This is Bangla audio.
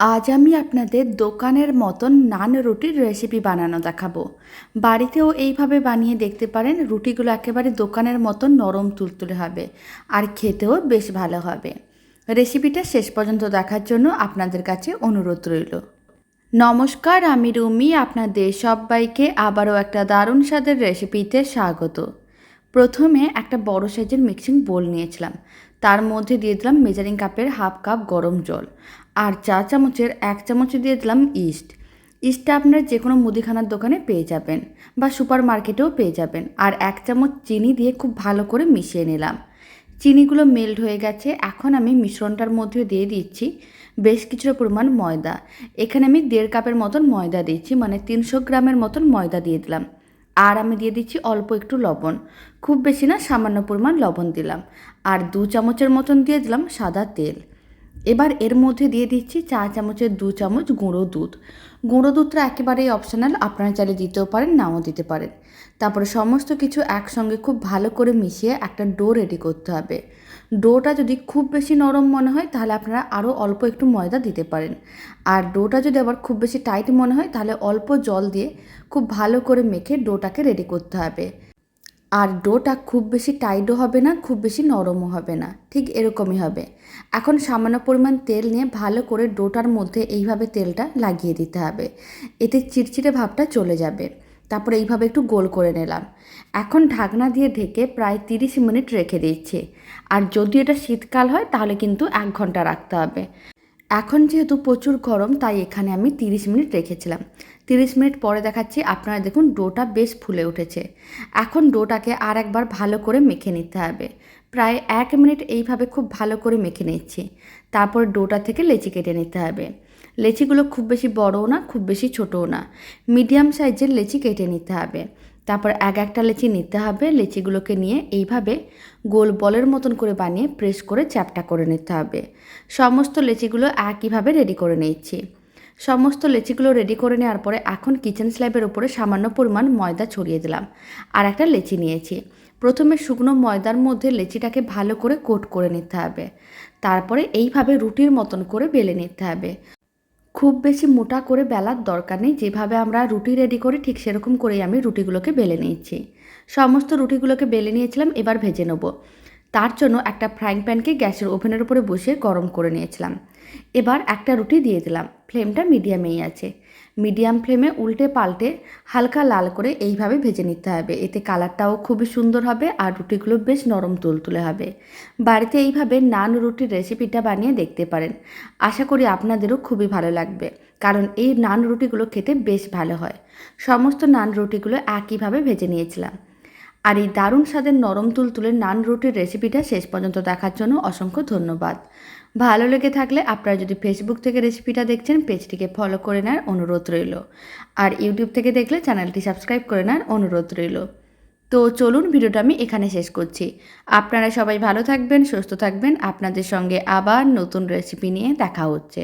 আজ আমি আপনাদের দোকানের মতন নান রুটির রেসিপি বানানো দেখাবো। বাড়িতেও এইভাবে বানিয়ে দেখতে পারেন, রুটিগুলো একেবারে দোকানের মতন নরম তুলতুলে হবে আর খেতেও বেশ ভালো হবে। রেসিপিটা শেষ পর্যন্ত দেখার জন্য আপনাদের কাছে অনুরোধ রইল। নমস্কার, আমি রুমি, আপনাদের সবাইকে আবারও একটা দারুণ স্বাদের রেসিপিতে স্বাগত। প্রথমে একটা বড় সাইজের মিক্সিং বোল নিয়েছিলাম। তার মধ্যে দিয়ে দিলাম মেজারিং কাপের হাফ কাপ গরম জল আর চা চামচের এক চামচ দিয়ে দিলাম ইস্ট। ইস্টটা আপনারা যে কোনো মুদিখানার দোকানে পেয়ে যাবেন বা সুপার মার্কেটেও পেয়ে যাবেন আর এক চামচ চিনি দিয়ে খুব ভালো করে মিশিয়ে নিলাম। চিনিগুলো মেল্ট হয়ে গেছে, এখন আমি মিশ্রণটার মধ্যে দিয়ে দিচ্ছি বেশ কিছুটা পরিমাণ ময়দা। এখানে আমি দেড় কাপের মতন ময়দা দিচ্ছি মানে তিনশো গ্রামের মতন ময়দা দিয়ে দিলাম। আর আমি দিয়ে দিচ্ছি অল্প একটু লবণ। খুব বেশি না, সামান্য পরিমাণ লবণ দিলাম। আর দু চামচের মতন দিয়ে দিলাম সাদা তেল। এবার এর মধ্যে দিয়ে দিচ্ছি চা চামচের দু চামচ গুঁড়ো দুধ। গুঁড়ো দুধটা একেবারেই অপশনাল আপনারা চাইলে দিতেও পারেন, নাও দিতে পারেন। তারপরে সমস্ত কিছু একসঙ্গে খুব ভালো করে মিশিয়ে একটা ডো রেডি করতে হবে। ডোটা যদি খুব বেশি নরম মনে হয়, তাহলে আপনারা আরও অল্প একটু ময়দা দিতে পারেন। আর ডোটা যদি আবার খুব বেশি টাইট মনে হয়, তাহলে অল্প জল দিয়ে খুব ভালো করে মেখে ডোটাকে রেডি করতে হবে। আর ডোটা খুব বেশি টাইটও হবে না, খুব বেশি নরমও হবে না, ঠিক এরকমই হবে। এখন সামান্য পরিমাণ তেল নিয়ে ভালো করে ডোটার মধ্যে এইভাবে তেলটা লাগিয়ে দিতে হবে। এতে চিটচিটে ভাবটা চলে যাবে। তারপরে এইভাবে একটু গোল করে নিলাম। এখন ঢাকনা দিয়ে ঢেকে প্রায় তিরিশ মিনিট রেখে দিচ্ছি। আর যদি এটা শীতকাল হয়, তাহলে কিন্তু এক ঘণ্টা রাখতে হবে। এখন যেহেতু প্রচুর গরম, তাই এখানে আমি তিরিশ মিনিট রেখেছিলাম। তিরিশ মিনিট পরে দেখাচ্ছি, আপনারা দেখুন ডোটা বেশ ফুলে উঠেছে। এখন ডোটাকে আর একবার ভালো করে মেখে নিতে হবে। প্রায় এক মিনিট এইভাবে খুব ভালো করে মেখে নিচ্ছি। তারপর ডোটা থেকে লেচি কেটে নিতে হবে। লেচিগুলো খুব বেশি বড়ও না, খুব বেশি ছোটও না। মিডিয়াম সাইজের লেচি কেটে নিতে হবে। তারপর এক একটা লেচি নিতে হবে। লেচিগুলোকে নিয়ে এইভাবে গোল বলের মতন করে বানিয়ে প্রেস করে চ্যাপটা করে নিতে হবে। সমস্ত লেচিগুলো একইভাবে রেডি করে নিচ্ছি। সমস্ত লেচিগুলো রেডি করে নেওয়ার পরে এখন কিচেন স্ল্যাবের উপরে সামান্য পরিমাণ ময়দা ছড়িয়ে দিলাম আর একটা লেচি নিয়েছি। প্রথমে শুকনো ময়দার মধ্যে লেচিটাকে ভালো করে কোট করে নিতে হবে। তারপরে এইভাবে রুটির মতন করে বেলে নিতে হবে। খুব বেশি মোটা করে বেলার দরকার নেই, যেভাবে আমরা রুটি রেডি করি ঠিক সেরকম করেই আমি রুটিগুলোকে বেলে নিয়েছি। সমস্ত রুটিগুলোকে বেলে নিয়েছিলাম, এবার ভেজে নেব। তার জন্য একটা ফ্রাইং প্যানকে গ্যাসের ওভেনের উপরে বসিয়ে গরম করে নিয়েছিলাম। এবার একটা রুটি দিয়ে দিলাম। ফ্লেমটা মিডিয়ামেই আছে। মিডিয়াম ফ্লেমে উল্টে পাল্টে হালকা লাল করে এইভাবে ভেজে নিতে হবে। এতে কালারটাও খুবই সুন্দর হবে আর রুটিগুলো বেশ নরম তুলতুলে হবে। বাড়িতে এইভাবে নান রুটির রেসিপিটা বানিয়ে দেখতে পারেন। আশা করি আপনাদেরও খুবই ভালো লাগবে, কারণ এই নান রুটিগুলো খেতে বেশ ভালো হয়। সমস্ত নান রুটিগুলো একইভাবে ভেজে নিয়েছিলাম। আর এই দারুণ স্বাদের নরম তুলতুলে নান রুটির রেসিপিটা শেষ পর্যন্ত দেখার জন্য অসংখ্য ধন্যবাদ। ভালো লেগে থাকলে আপনারা যদি ফেসবুক থেকে রেসিপিটা দেখছেন, পেজটিকে ফলো করে নেওয়ার অনুরোধ রইল। আর ইউটিউব থেকে দেখলে চ্যানেলটি সাবস্ক্রাইব করে নেওয়ার অনুরোধ রইল। তো চলুন ভিডিওটা আমি এখানে শেষ করছি। আপনারা সবাই ভালো থাকবেন, সুস্থ থাকবেন। আপনাদের সঙ্গে আবার নতুন রেসিপি নিয়ে দেখা হচ্ছে।